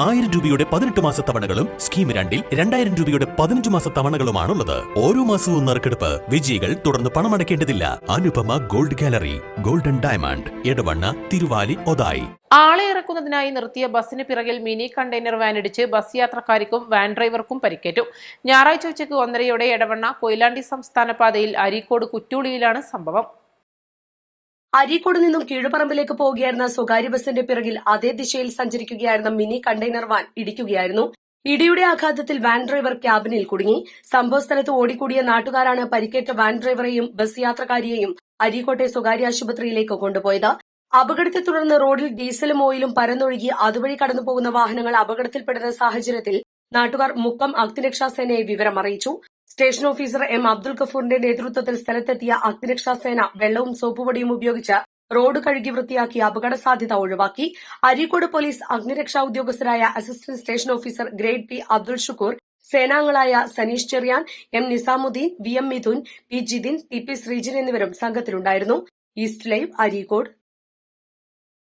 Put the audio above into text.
ആയിരം രൂപയുടെ പതിനെട്ട് മാസ തവണകളും സ്കീം രണ്ടിൽ രണ്ടായിരം രൂപയുടെ പതിനഞ്ച് മാസ തവണകളുമാണുള്ളത്. ഓരോ മാസവും നറുക്കെടുപ്പ് വിജയികൾ തുടർന്ന് പണമടയ്ക്കേണ്ടതില്ല. Anupama gold gallery golden diamond Edavanna Thiruvali Othayi. ആളെ ഇറക്കുന്നതിനായി നിർത്തിയ ബസ്സിന് പിറകിൽ മിനി കണ്ടെയ്നർ വാൻ ഇടിച്ച് ബസ് യാത്രക്കാർക്കും വാൻ ഡ്രൈവർക്കും പരിക്കേറ്റു. ഞായറാഴ്ച ഉച്ചയ്ക്ക് ഒന്നരയോടെ എടവണ്ണ കൊയിലാണ്ടി സംസ്ഥാന പാതയിൽ അരീക്കോട് കുറ്റൂളിയിലാണ് സംഭവം. അരീക്കോട് നിന്നും കീഴുപറമ്പിലേക്ക് പോവുകയായിരുന്ന സ്വകാര്യ ബസിന്റെ പിറകിൽ അതേ ദിശയിൽ സഞ്ചരിക്കുകയായിരുന്ന മിനി കണ്ടെയ്നർ വാൻ ഇടിക്കുകയായിരുന്നു. ഇടിയുടെ ആഘാതത്തിൽ വാൻ ഡ്രൈവർ ക്യാബിനിൽ കുടുങ്ങി. സംഭവസ്ഥലത്ത് ഓടിക്കൂടിയ നാട്ടുകാരാണ് പരിക്കേറ്റ വാൻ ഡ്രൈവറെയും ബസ് യാത്രക്കാരിയെയും അരീക്കോട്ടെ സ്വകാര്യ ആശുപത്രിയിലേക്ക് കൊണ്ടുപോയത്. അപകടത്തെ തുടർന്ന് റോഡിൽ ഡീസലും ഓയിലും പരന്നൊഴുകി അതുവഴി കടന്നുപോകുന്ന വാഹനങ്ങൾ അപകടത്തിൽപ്പെടുന്ന സാഹചര്യത്തിൽ നാട്ടുകാർ മുക്കം അഗ്നിരക്ഷാസേനയെ വിവരം അറിയിച്ചു സ്റ്റേഷൻ ഓഫീസർ എം അബ്ദുൽ ഗഫൂറിന്റെ നേതൃത്വത്തിൽ സ്ഥലത്തെത്തിയ അഗ്നിരക്ഷാസേന വെള്ളവും സോപ്പുപൊടിയും ഉപയോഗിച്ച് റോഡ് കഴുകി വൃത്തിയാക്കി അപകട സാധ്യത ഒഴിവാക്കി. അരീക്കോട് പോലീസ് അഗ്നിരക്ഷാ ഉദ്യോഗസ്ഥരായ assistant station officer grade P Abdul Shukkur സേനാംഗങ്ങളായ Saneesh Cheriyan M Nizamuddin V M Mithun P Jithin T P Sreejin എന്നിവരും സംഘത്തിലുണ്ടായിരുന്നു. East live Areekode.